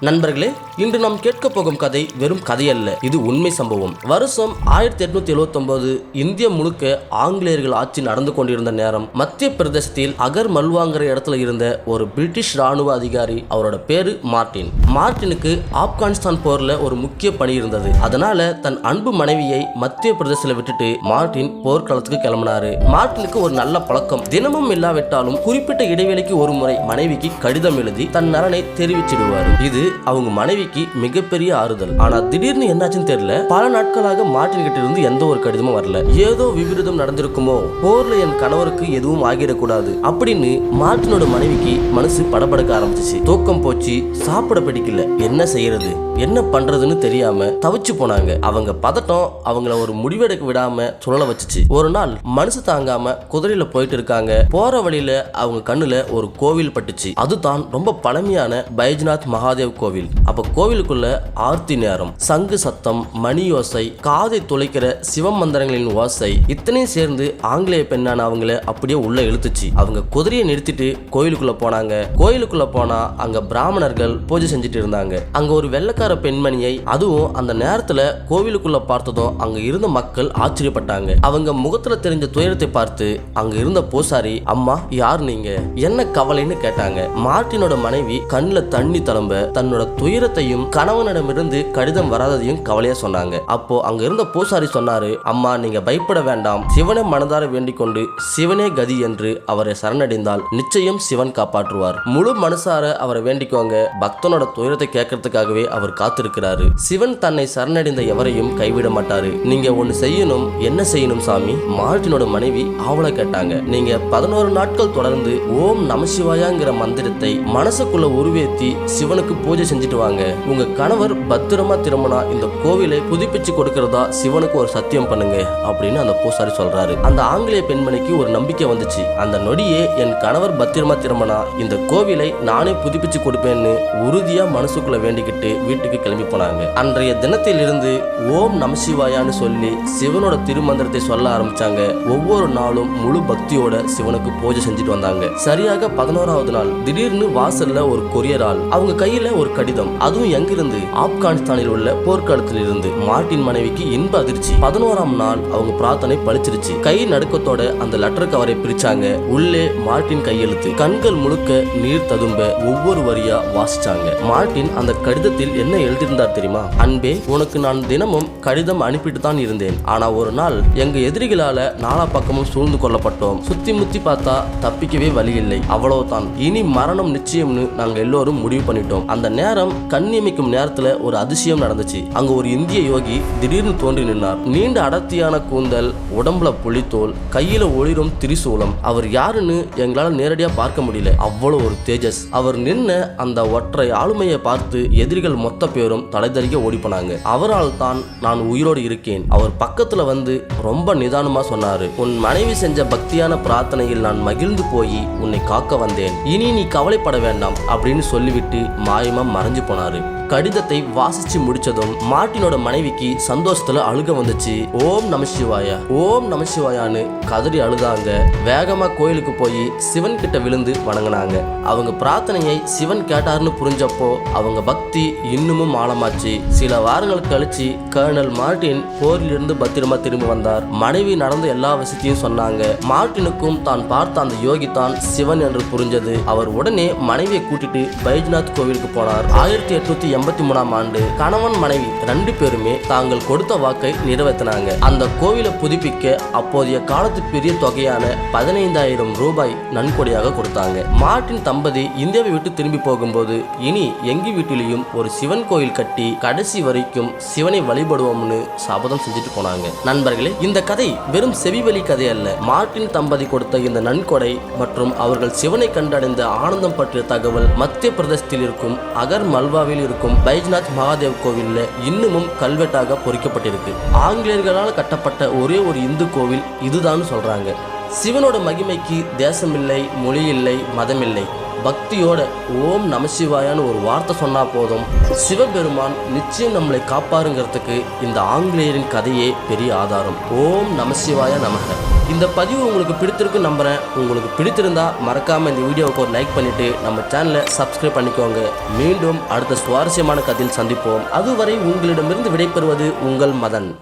நண்பர்களே இன்று நாம் கேட்க போகும் கதை வெறும் கதையல்ல இது உண்மை சம்பவம். வருஷம் ஆயிரத்தி எட்நூத்தி எழுவத்தி இந்திய முழுக்க ஆங்கிலேயர்கள் ஆட்சி நடந்து கொண்டிருந்த நேரம் மத்திய பிரதேசத்தில் அகர் மல்வாங்கிற இடத்துல இருந்த ஒரு பிரிட்டிஷ் ராணுவ அதிகாரி அவரோட பேரு மார்ட்டின். மார்ட்டினுக்கு ஆப்கானிஸ்தான் போர்ல ஒரு முக்கிய பணி இருந்தது. அதனால தன் அன்பு மனைவியை மத்திய பிரதேசத்தில் விட்டுட்டு மார்ட்டின் போர்க்களத்துக்கு கிளம்பினாரு. மார்ட்டினுக்கு ஒரு நல்ல பழக்கம். தினமும் இல்லாவிட்டாலும் குறிப்பிட்ட இடைவெளிக்கு ஒரு முறை மனைவிக்கு கடிதம் எழுதி தன் நலனை தெரிவிச்சிடுவார். இது அவங்க மனைவிக்கு மிகப்பெரிய ஆறுதல். ஆனா திடீர்னு என்னாச்சுன்னு தெரியல. பல நாட்களாக மார்ட்டின் கிட்ட இருந்து எந்த ஒரு கடிதமும் வரல. ஏதோ விபரீதம் நடந்திருக்குமோ? போர்ல என் கணவருக்கு எதுவும் ஆகிடக்கூடாது. அப்படின்னு மார்ட்டினோட மனைவிக்கு மனசு படபடக்க ஆரம்பிச்சிச்சு. தூக்கம் போச்சு சாப்பிட பிடிக்கல. என்ன செய்யறது? என்ன பண்றதுன்னு தெரியாம தவிச்சு போனாங்க. அவங்க பதட்டம் அவங்கள ஒரு முடிவெடுக்க விடாம சுழல வச்சுச்சு. ஒரு நாள் மனசு தாங்காம குதிரையில போயிட்டு இருக்காங்க. போற வழியில அவங்க கண்ணுல ஒரு கோவில் பட்டுச்சு. அதுதான் ரொம்ப பழமையான பைஜ்நாத் மகாதேவ் கோவில். அப்ப கோவிலுக்குள்ள ஆர்த்தி நேரம் சங்கு சத்தம் மணி ஓசை காதை துளைக்கிற சிவமந்திரங்களின் ஓசை இத்தனையும் சேர்ந்து ஆங்கிலேய பெண்ணான அவங்கள அப்படியே உள்ள இழுத்துச்சு. அவங்க குதிரையை நிறுத்திட்டு கோயிலுக்குள்ள போனாங்க. கோயிலுக்குள்ள போனா அங்க பிராமணர்கள் பூஜை செஞ்சுட்டு இருந்தாங்க. அங்க ஒரு வெள்ளக்கார பெண்மணியை அதுவும் அந்த நேரத்துல கோவிலுக்குள்ள பார்த்ததும் அங்க இருந்த மக்கள் ஆச்சரியப்பட்டாங்க. அவங்க முகத்துல தெரிஞ்ச துயரத்தை பார்த்து அங்க இருந்த பூசாரி அம்மா யார் நீங்க? என்ன கவலைன்னு கேட்டாங்க. மார்டினோட மனைவி கண்ணுல தண்ணி தளம்ப தன்னோட துயரத்தையும் கணவனிடமிருந்து கடிதம் வராததையும் கவலையா சொன்னாங்க. அப்போ அங்க இருந்த பூசாரி சொன்னாரு அம்மா நீங்க பயப்பட வேண்டாம். சிவனை மனதார வேண்டிக் கொண்டு சிவனே கதி என்று அவரை சரணடைந்தால் நிச்சயம் சிவன் காப்பாற்றுவார். முழு மனசார அவரை வேண்டிக்கோங்க. பக்தனோட துயரத்தை கேட்கறதுக்காகவே அவர் காத்திருக்கிறாரு. சிவன் தன்னை சரணடைந்த எவரையும் கைவிட மாட்டாரு. நீங்க ஒண்ணு செய்யணும் என்ன செய்யணும் சாமி? மார்ட்டினோட மனைவி ஆவலை கேட்டாங்க. நீங்க பதினோரு நாட்கள் தொடர்ந்து ஓம் நமசிவாயாங்கிற மந்திரத்தை மனசுக்குள்ள உருவேத்தி சிவனுக்கு பூஜை செஞ்சுட்டு வாங்க. உங்க கணவர் பத்திரமா திரும்பினா இந்த கோவிலை புதுப்பிச்சு கொடுக்கறதா சிவனுக்கு ஒரு சத்தியம் பண்ணுங்க அப்படின்னு அந்த பூசாரி சொல்றாரு. அந்த ஆங்கிலேய பெண்மணிக்கு ஒரு நம்பிக்கை வந்துச்சு. அந்த நொடியே என் கணவர் பத்திரமா திரும்பினா இந்த கோவிலை நானே புதுப்பிச்சு கொடுப்பேன்னு உறுதியா மனசுக்குள்ள வேண்டிக்கிட்டு வீட்டுக்கு கிளம்பி போனாங்க. அன்றைய தினத்திலிருந்து ஓம் நமசிவாயான்னு சொல்லி சிவனோட திருமந்திரத்தை சொல்ல ஆரம்பிச்சாங்க. ஒவ்வொரு நாளும் முழு பக்தியோட சிவனுக்கு பூஜை செஞ்சுட்டு வந்தாங்க. சரியாக பதினோராவது நாள் திடீர்னு வாசல்ல ஒரு கொரியர் ஆள் அவங்க கையில ஒரு கடிதம். அதுவும் எங்கிருந்து? ஆப்கானிஸ்தானில் உள்ள போர்க்களத்தில் இருந்து மார்ட்டின் மனைவிக்கு இன்ப அதிர்ச்சி. பதினோராம் நாள் அவங்க பிரார்த்தனை பழிச்சிருச்சு கை நடுக்கத்தோட அந்த லெட்டர் கவரை பிரிச்சாங்க. உள்ளே மார்டின் கையெழுத்து. கண்கள் முழுக்க நீர் ததும்ப ஒவ்வொரு வரியா வாசிச்சாங்க. மார்ட்டின் அந்த கடிதத்தில் என்ன எழுதியிருந்தார் தெரியுமா? அன்பே உனக்கு நான் தினமும் கடிதம் அனுப்பிட்டு தான் இருந்தேன். ஆனா ஒரு நாள் எங்க எதிரிகளால நாலா பக்கமும் சூழ்ந்து கொள்ளப்பட்டோம். சுத்தி முத்தி பார்த்தா தப்பிக்கவே வழி இல்லை. அவ்வளவுதான். இனி மரணம் நிச்சயம்னு நாங்க எல்லோரும் முடிவு பண்ணிட்டோம். அந்த நேரம் கண்ணியமிக்கும் நேரத்துல ஒரு அதிசயம் நடந்துச்சு. அங்க ஒரு இந்திய யோகி திடீர்னு தோன்றி நின்றார் நீண்ட அடர்த்தியான கூந்தல் உடம்புல புலித்தோல் கையில ஒளிரும் திரிசூலம். அவர் யாருன்னு எங்களால நேரடியா பார்க்க முடியல. அவ்வளவு ஒரு தேஜஸ். அவர் நின்ன அந்த ஒற்றை ஆளுமையை பார்த்து எதிரிகள் மொத்த பேரும் தலைதறிக்க ஓடி போனாங்க. அவரால் தான் நான் உயிரோடு இருக்கேன். அவர் பக்கத்துல வந்து ரொம்ப நிதானமா சொன்னாரு. உன் மனைவி செஞ்ச பக்தியான பிரார்த்தனையில் நான் மகிழ்ந்து போய் உன்னை காக்க வந்தேன். இனி நீ கவலைப்பட வேண்டாம் அப்படின்னு சொல்லிவிட்டு மாயமா மறைஞ்சு போனாரு. கடிதத்தை வாசிச்சு முடிச்சதும் மார்ட்டினோட மனைவிக்கு சந்தோஷத்துல அழுக வந்துச்சு. ஓம் நமசிவாயா ஓம் நமசிவாயான்னு கதறி அழுதாங்க. வேகமா கோயிலுக்கு போய் சிவன் கிட்ட விழுந்து வணங்கினாங்க. அவங்க பிரார்த்தனையை சிவன் கேட்டாருன்னு புரிஞ்சப்போ அவங்க பக்தி இன்னமும் ஆழமாச்சு. சில வாரங்கள் கழிச்சு கர்னல் மார்ட்டின் போரிலிருந்து பத்திரமா திரும்பி வந்தார். மனைவி நடந்த எல்லா விஷயத்தையும் சொன்னாங்க. மார்ட்டினுக்கும் தான் பார்த்த அந்த யோகி தான் சிவன் என்று புரிஞ்சது. அவர் உடனே மனைவியை கூட்டிட்டு பைஜ்நாத் கோவிலுக்கு போனார். ஆயிரத்தி எட்நூத்தி எண்பத்தி மூணாம் ஆண்டு கணவன் மனைவி ரெண்டு பேருமே தாங்கள் கொடுத்த வாக்கை நிறைவேற்றினாங்க. அந்த கோவிலை புதுப்பிக்க அப்போதைய காலத்து பெரிய தொகையான பதினைந்தாயிரம் ரூபாய் நன்கொடையாக கொடுத்தாங்க. மார்ட்டின் தம்பதி இந்தியாவை விட்டு திரும்பி போகும்போது இனி எங்க வீட்டிலையும் ஒரு சிவன் கோயில் கட்டி கடைசி வரைக்கும் சிவனை வழிபடுவோம்னு சபதம் செஞ்சுட்டு போனாங்க. நண்பர்களே இந்த கதை வெறும் செவிவழி கதை அல்ல. மார்ட்டின் தம்பதி கொடுத்த இந்த நன்கொடை மற்றும் அவர்கள் சிவனை கண்டடைந்த ஆனந்தம் பற்றிய தகவல் மத்திய பிரதேசத்தில் இருக்கும் அகர் மல்வாவில் இருக்கும் பைஜ்நாத் மகாதேவ் கோவிலில் இன்னமும் கல்வெட்டாக பொறிக்கப்பட்டிருக்கு. ஆங்கிலேயர்களால் கட்டப்பட்ட ஒரே ஒரு இந்து கோவில் இதுதான் சொல்றாங்க. சிவனோட மகிமைக்கு தேசமில்லை மொழி இல்லை மதமில்லை. பக்தியோட ஓம் நமசிவாயான்னு ஒரு வார்த்தை சொன்னா போதும். சிவபெருமான் நிச்சயம் நம்மளை காப்பாருங்கிறதுக்கு இந்த ஆங்கிலேயரின் கதையே பெரிய ஆதாரம். ஓம் நமசிவாய நமக. இந்த பதிவு உங்களுக்கு பிடித்திருக்கு நம்புகிறேன் உங்களுக்கு பிடித்திருந்தா மறக்காமல் இந்த வீடியோவுக்கு ஒரு லைக் பண்ணிவிட்டு நம்ம சேனலை சப்ஸ்கிரைப் பண்ணிக்கோங்க. மீண்டும் அடுத்த சுவாரஸ்யமான கதையில் சந்திப்போம். அதுவரை உங்களிடமிருந்து விடைபெறுவது உங்கள் மதன்.